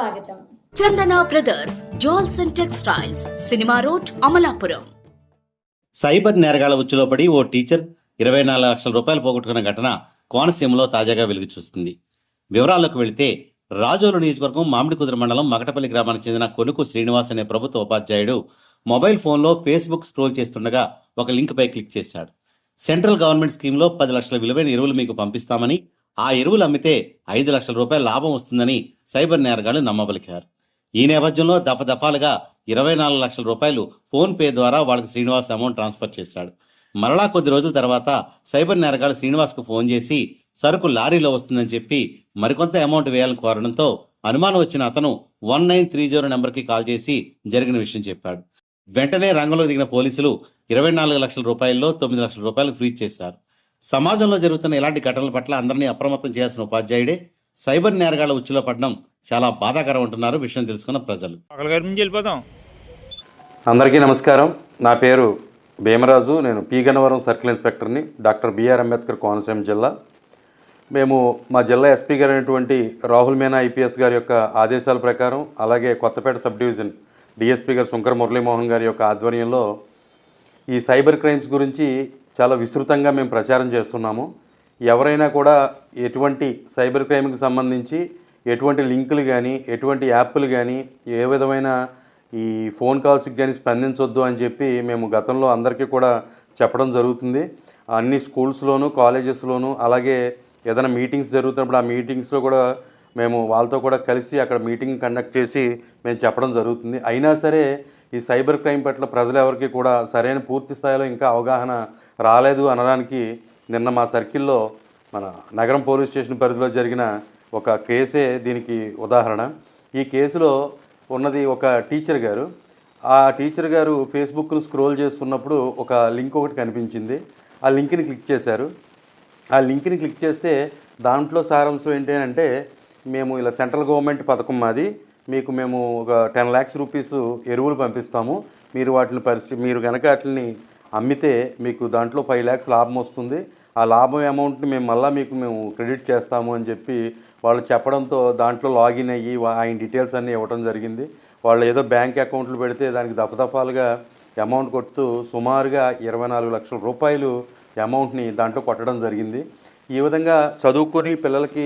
స్వాగతం. Chandana brothers jewels and textiles cinema road Amalapuram. Cyber నేరగాళ్ళ ఉచ్చులో పడి ఓ టీచర్ ఇరవై నాలుగు లక్షల రూపాయలు పోగొట్టుకున్న ఘటన కోనసీమలో తాజాగా వెలుగు చూస్తుంది. వివరాల్లోకి వెళితే రాజోలు నియోజకవర్గం మామిడికుదురు మండలం మకటపల్లి గ్రామానికి చెందిన కొనుకు శ్రీనివాస్ అనే ప్రభుత్వ ఉపాధ్యాయుడు మొబైల్ ఫోన్లో ఫేస్బుక్ స్క్రోల్ చేస్తుండగా ఒక లింక్పై క్లిక్ చేశాడు. సెంట్రల్ గవర్నమెంట్ స్కీమ్లో పది లక్షల విలువైన ఎరువులు మీకు పంపిస్తామని ఆ ఎరువులు అమ్మితే ఐదు లక్షల రూపాయల లాభం వస్తుందని సైబర్ నేరగాళ్ళు నమ్మబలికారు. ఈ నేపథ్యంలో దఫదఫాలుగా ఇరవై నాలుగు లక్షల రూపాయలు ఫోన్ పే ద్వారా వాళ్ళకి శ్రీనివాస్ అమౌంట్ ట్రాన్స్ఫర్ చేశాడు. మరలా కొద్ది రోజుల తర్వాత సైబర్ నేరగాళ్ళు శ్రీనివాస్కు ఫోన్ చేసి సరుకు లారీలో వస్తుందని చెప్పి మరికొంత అమౌంట్ వేయాలని కోరడంతో అనుమానం వచ్చిన అతను వన్ నైన్ త్రీ జీరో నెంబర్కి కాల్ చేసి జరిగిన విషయం చెప్పాడు. వెంటనే రంగంలో దిగిన పోలీసులు ఇరవై నాలుగు లక్షల రూపాయల్లో తొమ్మిది లక్షల రూపాయలు ఫ్రీజ్ చేశారు. సమాజంలో జరుగుతున్న ఇలాంటి ఘటనల పట్ల అందరినీ అప్రమత్తం చేయాల్సిన ఉపాధ్యాయుడే సైబర్ నేరగాళ్ళ ఉచ్చులో పడడం చాలా బాధాకరం అంటున్నారు విషయం తెలుసుకున్న ప్రజలు. అందరికీ నమస్కారం. నా పేరు భీమరాజు. నేను పీ. గన్నవరం సర్కిల్ ఇన్స్పెక్టర్ని డాక్టర్ బిఆర్ అంబేద్కర్ కోనసీమ జిల్లా. మేము మా జిల్లా ఎస్పీ గారు అయినటువంటి రాహుల్ మీనా ఐపీఎస్ గారి యొక్క ఆదేశాల ప్రకారం అలాగే కొత్తపేట సబ్ డివిజన్ డిఎస్పీ గారు శంకర్ మురళీమోహన్ గారి యొక్క ఆధ్వర్యంలో ఈ సైబర్ క్రైమ్స్ గురించి చాలా విస్తృతంగా మేము ప్రచారం చేస్తున్నాము. ఎవరైనా కూడా ఎటువంటి సైబర్ క్రైమ్కి సంబంధించి ఎటువంటి లింకులు కానీ ఎటువంటి యాప్లు కానీ ఏ విధమైన ఈ ఫోన్ కాల్స్కి కానీ స్పందించొద్దు అని చెప్పి మేము గతంలో అందరికీ కూడా చెప్పడం జరుగుతుంది. అన్ని స్కూల్స్లోను కాలేజెస్లోను అలాగే ఏదైనా మీటింగ్స్ జరుగుతున్నప్పుడు ఆ మీటింగ్స్లో కూడా మేము వాళ్ళతో కూడా కలిసి అక్కడ మీటింగ్ కండక్ట్ చేసి మేము చెప్పడం జరుగుతుంది. అయినా సరే ఈ సైబర్ క్రైమ్ పట్ల ప్రజలు ఎవరికి కూడా సరైన పూర్తి స్థాయిలో ఇంకా అవగాహన రాలేదు అనడానికి నిన్న మా సర్కిల్లో మన నగరం పోలీస్ స్టేషన్ పరిధిలో జరిగిన ఒక కేసే దీనికి ఉదాహరణ. ఈ కేసులో ఉన్నది ఒక టీచర్ గారు. ఆ టీచర్ గారు ఫేస్బుక్ను స్క్రోల్ చేస్తున్నప్పుడు ఒక లింక్ ఒకటి కనిపించింది. ఆ లింక్ని క్లిక్ చేశారు. ఆ లింక్ని క్లిక్ చేస్తే దాంట్లో సారాంశం ఏంటి అని అంటే మేము ఇలా సెంట్రల్ గవర్నమెంట్ పథకం మాది. మీకు మేము ఒక టెన్ ల్యాక్స్ రూపీస్ ఎరువులు పంపిస్తాము. మీరు వాటిని పరిస్థితి మీరు కనుక వాటిని అమ్మితే మీకు దాంట్లో ఫైవ్ ల్యాక్స్ లాభం వస్తుంది. ఆ లాభం అమౌంట్ని మేము మళ్ళీ మీకు మేము క్రెడిట్ చేస్తాము అని చెప్పి వాళ్ళు చెప్పడంతో దాంట్లో లాగిన్ అయ్యి ఆయన డీటెయిల్స్ అన్నీ ఇవ్వడం జరిగింది. వాళ్ళు ఏదో బ్యాంక్ అకౌంట్లు పెడితే దానికి దఫదఫాలుగా అమౌంట్ కొడుతూ సుమారుగా ఇరవై నాలుగు లక్షల రూపాయలు అమౌంట్ని దాంట్లో కొట్టడం జరిగింది. ఈ విధంగా చదువుకొని పిల్లలకి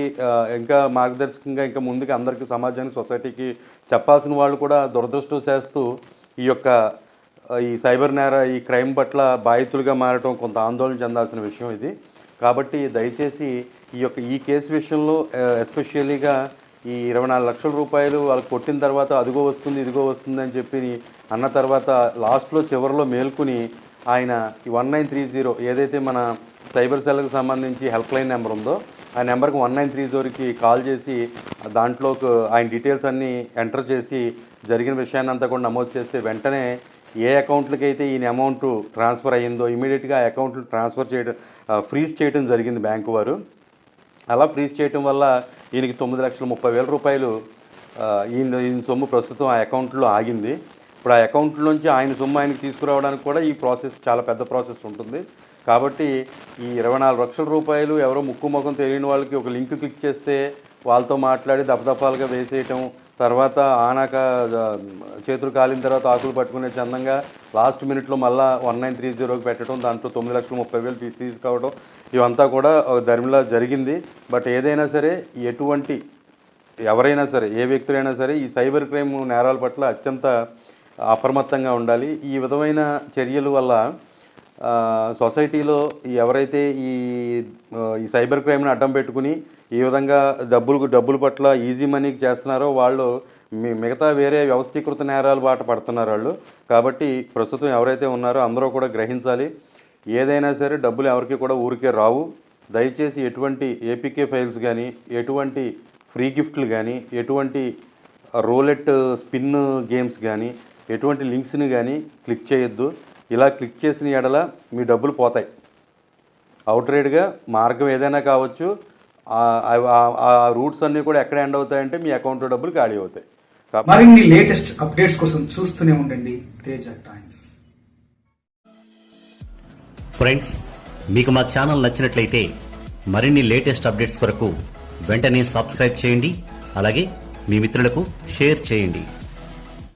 ఇంకా మార్గదర్శకంగా ఇంకా ముందుకు అందరికీ సమాజానికి సొసైటీకి చెప్పాల్సిన వాళ్ళు కూడా దురదృష్టవశాస్తూ ఈ యొక్క ఈ సైబర్ నేర ఈ క్రైమ్ పట్ల బాధితులుగా మారటం కొంత ఆందోళన చెందాల్సిన విషయం ఇది. కాబట్టి దయచేసి ఈ యొక్క ఈ కేసు విషయంలో ఎస్పెషల్లీగా ఈ ఇరవై నాలుగు లక్షల రూపాయలు వాళ్ళు కొట్టిన తర్వాత అదిగో వస్తుంది ఇదిగో వస్తుంది అని చెప్పి అన్న తర్వాత లాస్ట్లో చివరిలో మేల్కొని ఆయన ఈ వన్ నైన్ త్రీ జీరో ఏదైతే మన సైబర్ సెల్కి సంబంధించి హెల్ప్ లైన్ నెంబర్ ఉందో ఆ నెంబర్కి వన్ నైన్ త్రీ జీరోకి కాల్ చేసి దాంట్లోకి ఆయన డీటెయిల్స్ అన్నీ ఎంటర్ చేసి జరిగిన విషయాన్ని అంతా కూడా నమోదు చేస్తే వెంటనే ఏ అకౌంట్లకి అయితే ఈయన అమౌంట్ ట్రాన్స్ఫర్ అయ్యిందో ఇమీడియట్గా ఆ అకౌంట్లు ట్రాన్స్ఫర్ చేయడం ఫ్రీజ్ చేయడం జరిగింది బ్యాంకు వారు. అలా ఫ్రీజ్ చేయటం వల్ల ఈయనకి తొమ్మిది లక్షల ముప్పై వేల రూపాయలు ఈయన ఈయన సొమ్ము ప్రస్తుతం ఆ అకౌంట్లో ఆగింది. ఇప్పుడు ఆ అకౌంట్ నుంచి ఆయన సొమ్ము ఆయనకి తీసుకురావడానికి కూడా ఈ ప్రాసెస్ చాలా పెద్ద ప్రాసెస్ ఉంటుంది. కాబట్టి ఈ ఇరవై నాలుగు లక్షల రూపాయలు ఎవరో ముక్కు ముఖం తెలియని వాళ్ళకి ఒక లింక్ క్లిక్ చేస్తే వాళ్ళతో మాట్లాడి దపదపాలుగా వేసేయటం తర్వాత ఆనాక చేతులు కాలిన తర్వాత ఆకులు పట్టుకునే చందంగా లాస్ట్ మినిట్లో మళ్ళా వన్ నైన్ త్రీ జీరోకి పెట్టడం దాంట్లో తొమ్మిది లక్షల ముప్పై వేలు ఫీజు తీసుకోవడం ఇవంతా కూడా ఒక ధర్మిలా జరిగింది. బట్ ఏదైనా సరే ఎటువంటి ఎవరైనా సరే ఏ వ్యక్తులైనా సరే ఈ సైబర్ క్రైమ్ నేరాల పట్ల అత్యంత అప్రమత్తంగా ఉండాలి. ఈ విధమైన చర్యల వల్ల సొసైటీలో ఎవరైతే ఈ ఈ సైబర్ క్రైమ్ని అడ్డం పెట్టుకుని ఈ విధంగా డబ్బులు డబ్బుల పట్ల ఈజీ మనీకి చేస్తున్నారో వాళ్ళు మిగతా వేరే వ్యవస్థీకృత నేరాలు బాట పడుతున్నారు వాళ్ళు. కాబట్టి ప్రస్తుతం ఎవరైతే ఉన్నారో అందరూ కూడా గ్రహించాలి. ఏదైనా సరే డబ్బులు ఎవరికి కూడా ఊరికే రావు. దయచేసి ఎటువంటి ఏపీకే ఫైల్స్ కానీ ఎటువంటి ఫ్రీ గిఫ్ట్లు కానీ ఎటువంటి రోలెట్ స్పిన్ గేమ్స్ కానీ ఎటువంటి లింక్స్ని కానీ క్లిక్ చేయొద్దు. ఇలా క్లిక్ చేసిన ఎడల మీ డబ్బులు పోతాయి. అవుట్ రేట్గా మార్గం ఏదైనా కావచ్చు ఆ- రూట్స్ అన్నీ కూడా ఎక్కడ ఎండ్ అవుతాయంటే మీ అకౌంట్లో డబ్బులు ఖాళీ అవుతాయి. కాబట్టి మరిన్ని లేటెస్ట్ అప్డేట్స్ కోసం చూస్తూనే ఉండండి తేజ టైమ్స్. ఫ్రెండ్స్ మీకు మా ఛానల్ నచ్చినట్లయితే మరిన్ని లేటెస్ట్ అప్డేట్స్ కొరకు వెంటనే సబ్స్క్రైబ్ చేయండి. అలాగే మీ మిత్రులకు షేర్ చేయండి.